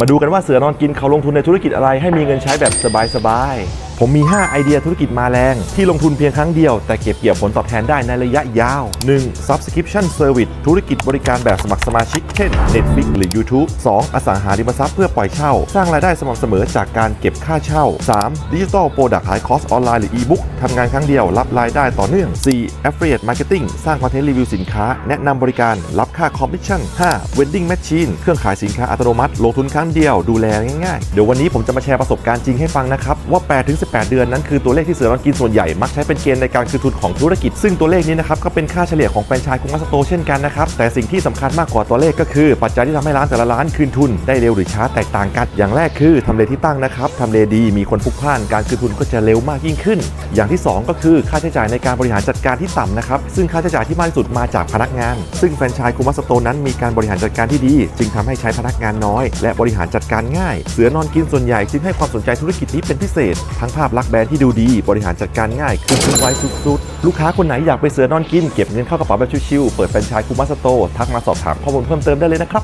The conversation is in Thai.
มาดูกันว่าเสือนอนกินเขาลงทุนในธุรกิจอะไรให้มีเงินใช้แบบสบายๆผมมี 5 ไอเดียธุรกิจมาแรง ที่ลงทุนเพียงครั้งเดียว แต่เก็บเกี่ยวผลตอบแทนได้ในระยะยาว 1. Subscription Service ธุรกิจบริการแบบสมัครสมาชิก เช่น Netflix หรือ YouTube 2. อสังหาริมทรัพย์เพื่อปล่อยเช่า สร้างรายได้สม่ำเสมอจากการเก็บค่าเช่า 3. Digital Product ขายคอร์สออนไลน์หรือ e-book ทำงานครั้งเดียวรับรายได้ต่อเนื่อง 4. Affiliate Marketing สร้างคอนเทนต์รีวิวสินค้า แนะนำบริการรับค่าคอมมิชชั่น 5. Vending Machine เครื่องขายสินค้าอัตโนมัติ ลงทุนครั้งเดียวดูแลง่ายๆเดี๋ยววันนี้ผมจะมาแชร์ประสบการณ์จริงให้ฟังนะครับว่า8-18เดือนนั้นคือตัวเลขที่เสือนอนกินส่วนใหญ่มักใช้เป็นเกณฑ์ในการคืนทุนของธุรกิจ ซึ่งตัวเลขนี้นะครับก็เป็นค่าเฉลี่ยของแฟรนไชส์คุงมัสโตเช่นกันนะครับแต่สิ่งที่สำคัญมากกว่าตัวเลขก็คือ ปัจจัยที่ทำให้ร้านแต่ละร้านคืนทุนได้เร็วหรือช้าแตกต่างกันอย่างแรกคือทำเลที่ตั้งนะครับทำเลดีมีคนพลุกพล่านการคืนทุนก็จะเร็วมากยิ่งขึ้น อย่างที่สองก็คือค่าใช้จ่ายในการบริหารจัดการที่ต่ำนะครับซึ่งค่าใช้จ่ายที่มากที่สุดมาจากพนักงาน ซึ่งแฟรนไชส์คุมัสโตนั้นมีการบริหารจัดการที่ดี จึงทำให้ใช้พนักงานน้อย และบริหารจัดการง่าย เสือนอนกินส่วนใหญ่จึงให้ความสนใจธุรกิจนี้เป็นพิเศษทั้งภาพลักษณ์แบรนด์ที่ดูดีบริหารจัดการง่ายคืนทุนไว้สุดๆ ลูกค้าคนไหนอยากไปเสือนอนกิน เก็บเงินเข้ากระเป๋าแบบชิวๆเปิดแฟรนไชส์คุมัสโต ทักมาสอบถามข้อมูลเพิ่มเติมได้เลยนะครับ